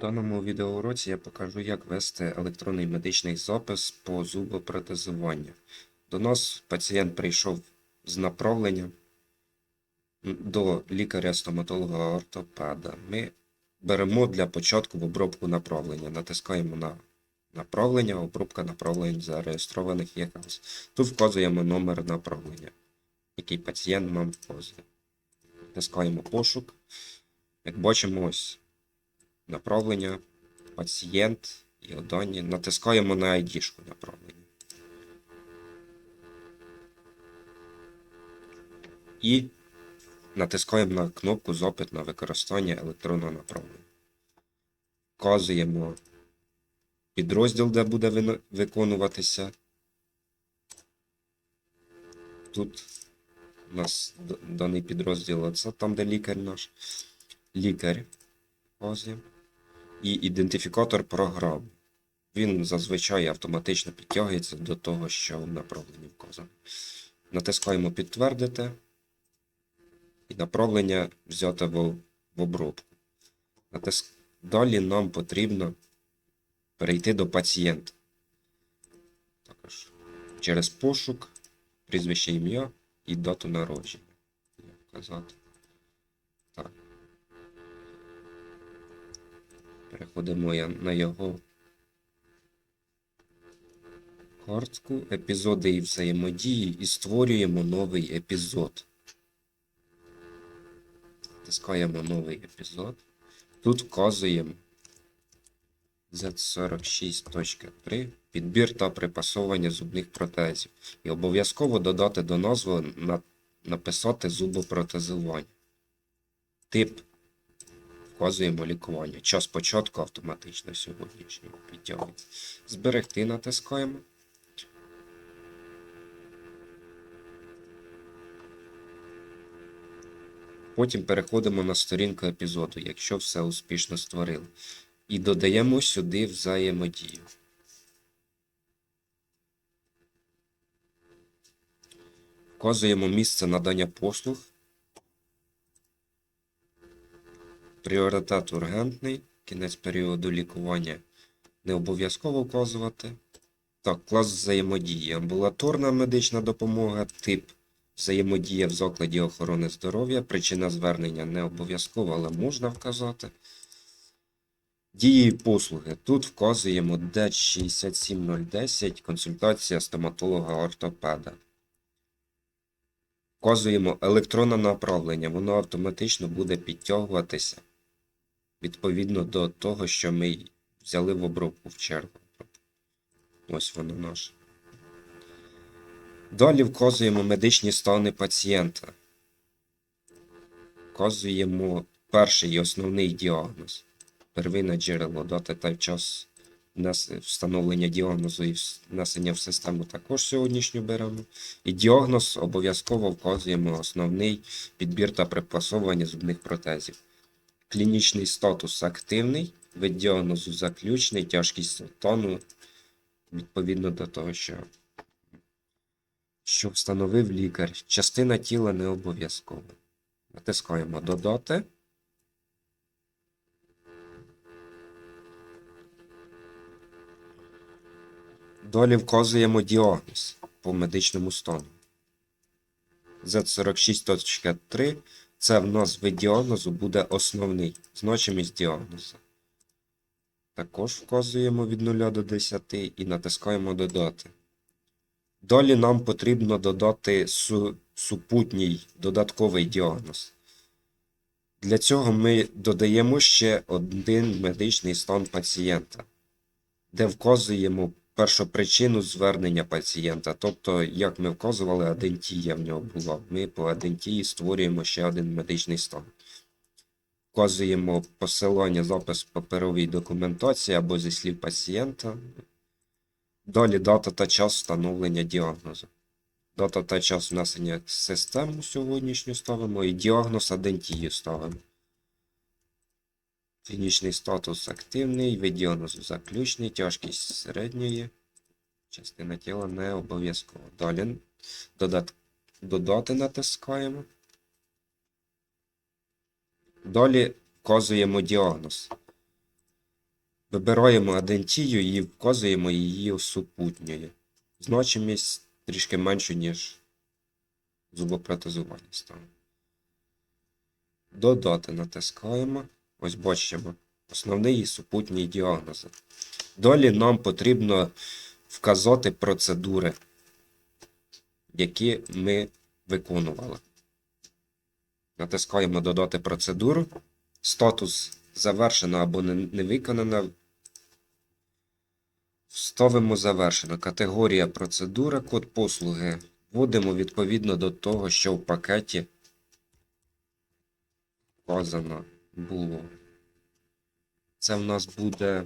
Даному відеоуроці я покажу, як вести електронний медичний запис по зубопротезуванню. До нас пацієнт прийшов з направленням до лікаря-стоматолога ортопеда. Ми беремо для початку в обробку направлення, натискаємо на направлення, обробка направлень зареєстрованих ЄКАС. Тут вказуємо номер направлення, який пацієнт нам вказує. Натискаємо пошук. Як бачимо, ось направлення, пацієнт, його дані. Натискаємо на ID-шку направлення. І натискаємо на кнопку Запит на використання електронного направлення. Вказуємо підрозділ, де буде виконуватися. Тут у нас даний підрозділ, це там, де лікар наш. Лікар вказуємо. І ідентифікатор програми. Він зазвичай автоматично підтягується до того, що в направленні вказано. Натискаємо підтвердити. І направлення взяти в, обробку. Натиск... Далі нам потрібно перейти до пацієнта. Також через пошук, прізвище ім'я і дату народження. Як вказати. Так. Переходимо на його картку, епізоди і взаємодії і створюємо новий епізод. Натискаємо новий епізод. Тут вказуємо Z46.3 підбір та припасовування зубних протезів. І обов'язково додати до назви на, написати зубопротезування. Тип вказуємо лікування. Час початку автоматично сьогоднішнього підтягується. Зберегти натискаємо. Потім переходимо на сторінку епізоду, якщо все успішно створили. І додаємо сюди взаємодію. Вказуємо місце надання послуг. Пріоритет ургентний. Кінець періоду лікування не обов'язково вказувати. Так, клас взаємодії. Амбулаторна медична допомога, тип взаємодія в закладі охорони здоров'я. Причина звернення не обов'язково, але можна вказати. Дії послуги. Тут вказуємо ДЕЧ 67010, консультація стоматолога-ортопеда. Вказуємо електронне направлення, воно автоматично буде підтягуватися відповідно до того, що ми взяли в обробку в чергу. Ось воно наше. Далі вказуємо медичні стани пацієнта. Вказуємо перший і основний діагноз. Первинне джерело, дата та час встановлення діагнозу і внесення в систему також сьогоднішню беремо. І діагноз обов'язково вказуємо основний підбір та припасовування зубних протезів. Клінічний статус активний, вид діагнозу заключний, тяжкість стану відповідно до того, що, що встановив лікар. Частина тіла не обов'язково. Натискаємо додати. Далі вказуємо діагноз по медичному стану. Z46.3 це в нас вид діагнозу буде основний значимість діагнозу. Також вказуємо від 0 до 10 і натискаємо додати. Далі нам потрібно додати су- супутній додатковий діагноз. Для цього ми додаємо ще один медичний стан пацієнта, де вказуємо першопричину звернення пацієнта. Тобто, як ми вказували, адентія в нього була. Ми по адентії створюємо ще один медичний стан. Вказуємо посилання, запис паперовій документації або зі слів пацієнта. Далі дата та час встановлення діагнозу. Дата та час внесення в систему сьогоднішню ставимо і діагноз адентію ставимо. Клінічний статус активний, вид заключний, тяжкість середньої. Частина тіла не обов'язково. Далі додат... додати натискаємо. Далі вказуємо діагноз. Вибираємо адентію і вказуємо її супутньою. Значимість трішки меншу, ніж зубопротезування стане. Додати натискаємо. Ось бачимо. Основний і супутній діагнози. Далі нам потрібно вказати процедури, які ми виконували. Натискаємо Додати процедуру. Статус завершено або не, виконано. Ставимо завершено. Категорія процедура, код послуги. Вводимо відповідно до того, що в пакеті вказано було. Це в нас буде.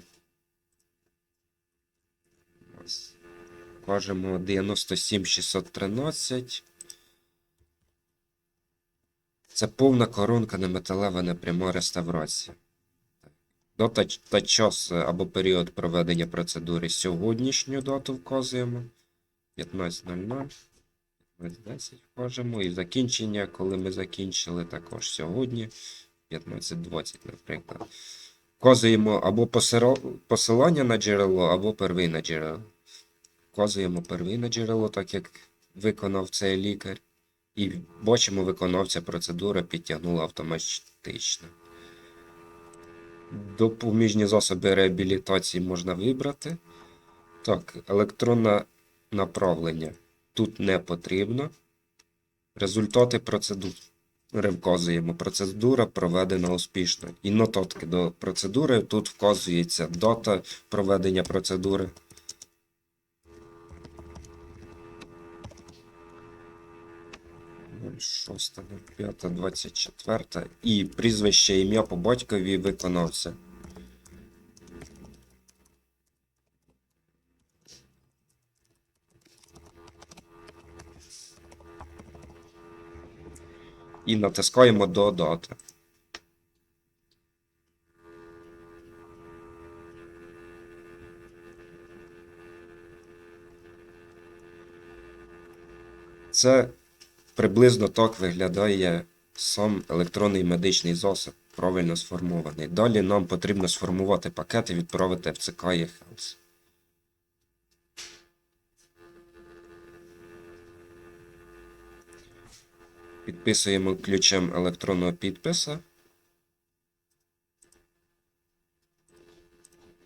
Кажемо 97613. Це повна коронка неметалева непряма реставрація. Ч- та час е, або період проведення процедури сьогоднішню дату вказуємо. 15.00. 15.10 вкажемо. І закінчення, коли ми закінчили, також сьогодні. 15.20, наприклад. Вказуємо або посилання на джерело, або первинне джерело. Вказуємо первинне джерело, так як виконав цей лікар. І бачимо, виконавця процедури підтягнула автоматично. Допоміжні засоби реабілітації можна вибрати. Так, електронне направлення тут не потрібно. Результати вказуємо. Процедура проведена успішно. І нотатки до процедури тут вказується дата проведення процедури. Шоста, п'ята, двадцять четверта. І прізвище ім'я по батькові виконавця. І натискаємо додати. Це приблизно так виглядає сам електронний медичний засіб, правильно сформований. Далі нам потрібно сформувати пакет і відправити в ЦК eHealth. Підписуємо ключем електронного підписа.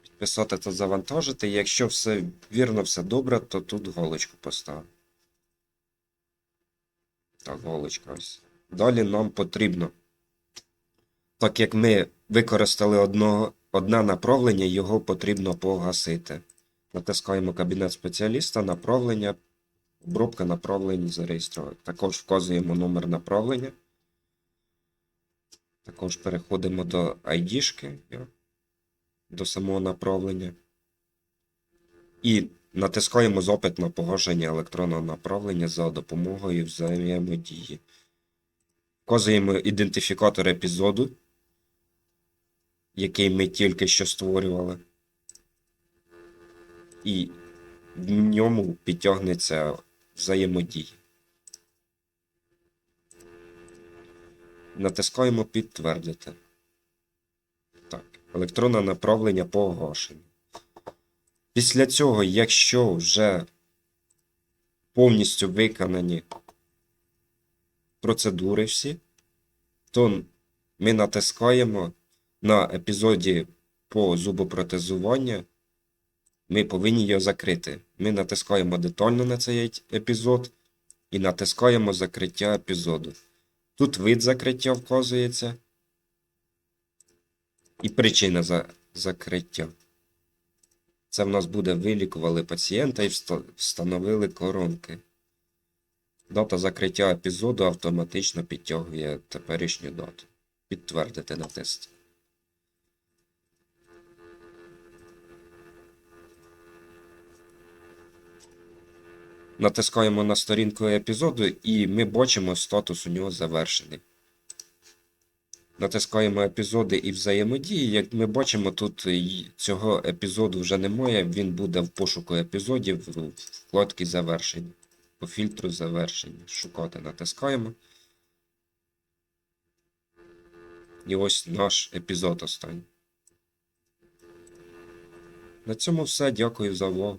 Підписати та завантажити. Якщо все вірно, все добре, то тут галочку поставимо. Так, голочка ось. Далі нам потрібно. Так як ми використали одного, одне направлення, його потрібно погасити. Натискаємо кабінет спеціаліста, направлення, обробка направлень зареєструвати. Також вказуємо номер направлення. Також переходимо до ID-шки, до самого направлення. І натискаємо запит на погашення електронного направлення за допомогою взаємодії. Вказуємо ідентифікатор епізоду, який ми тільки що створювали. І в ньому підтягнеться взаємодія. Натискаємо підтвердити. Так, електронне направлення погашено. Після цього, якщо вже повністю виконані процедури всі, то ми натискаємо на епізоді по зубопротезуванню. Ми повинні його закрити. Ми натискаємо детально на цей епізод і натискаємо закриття епізоду. Тут вид закриття вказується і причина за закриття. Це в нас буде вилікували пацієнта і встановили коронки. Дата закриття епізоду автоматично підтягує теперішню дату. Підтвердити натиск. Натискаємо на сторінку епізоду і ми бачимо статус у нього завершений. Натискаємо епізоди і взаємодії. Як ми бачимо, тут цього епізоду вже немає. Він буде в пошуку епізодів в вкладці завершення. По фільтру завершення. Шукати натискаємо. І ось наш епізод останній. На цьому все. Дякую за увагу.